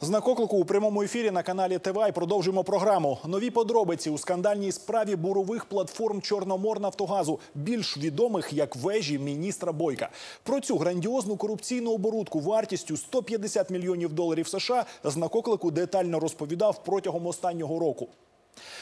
Знак оклику у прямому ефірі на каналі ТВА і продовжуємо програму. Нові подробиці у скандальній справі бурових платформ Чорноморнафтогазу, більш відомих як вежі міністра Бойка. Про цю грандіозну корупційну оборудку вартістю 150 мільйонів доларів США знак оклику детально розповідав протягом останнього року.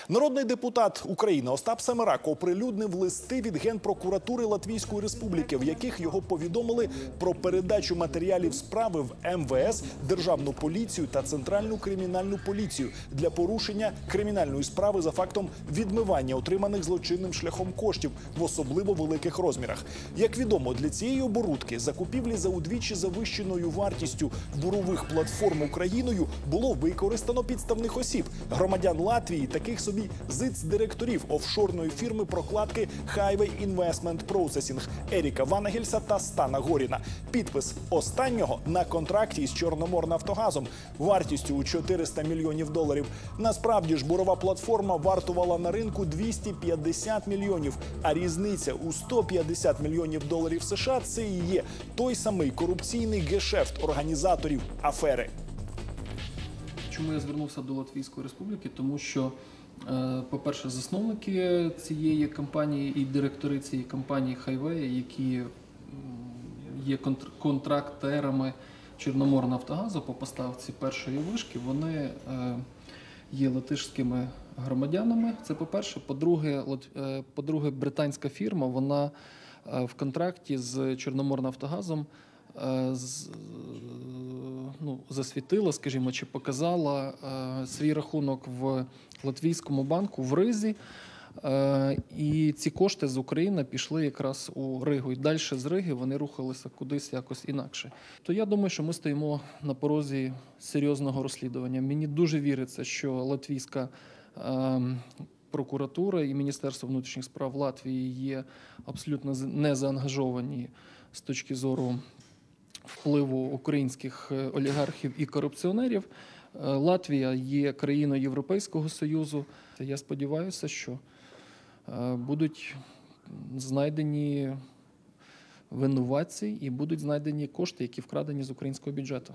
Народний депутат України Остап Семерак оприлюднив листи від генпрокуратури Латвійської Республіки, в яких його повідомили про передачу матеріалів справи в МВС, Державну поліцію та Центральну кримінальну поліцію для порушення кримінальної справи за фактом відмивання отриманих злочинним шляхом коштів в особливо великих розмірах. Як відомо, для цієї оборудки закупівлі за удвічі завищеною вартістю бурових платформ Україною було використано підставних осіб громадян Латвії, таких собі зиц-директорів офшорної фірми прокладки Highway Investment Processing Еріка Ванагельса та Стана Горіна. Підпис останнього на контракті із Чорноморнафтогазом вартістю у 400 мільйонів доларів. Насправді ж бурова платформа вартувала на ринку 250 мільйонів, а різниця у 150 мільйонів доларів США це і є той самий корупційний гешефт організаторів афери. Чому я звернувся до Латвійської Республіки? Тому що, е, по-перше, засновники цієї компанії і директори цієї компанії Хайвея, які є контрактерами Чорноморнафтогазу по поставці першої вишки, вони е, є латишськими громадянами. Це по-перше. По-друге, е, по-друге, британська фірма, вона в контракті з Чорноморнафтогазом ну, засвітила, скажімо, чи показала е, свій рахунок в латвійському банку в Ризі. Е, і ці кошти з України пішли якраз у Ригу. І далі з Риги вони рухалися кудись якось інакше. То я думаю, що ми стоїмо на порозі серйозного розслідування. Мені дуже віриться, що латвійська е, прокуратура і Міністерство внутрішніх справ Латвії є абсолютно не заангажовані з точки зору впливу українських е, олігархів і корупціонерів. Е, Латвія є країною Європейського Союзу. Я сподіваюся, що е, будуть знайдені винуватці і будуть знайдені кошти, які вкрадені з українського бюджету.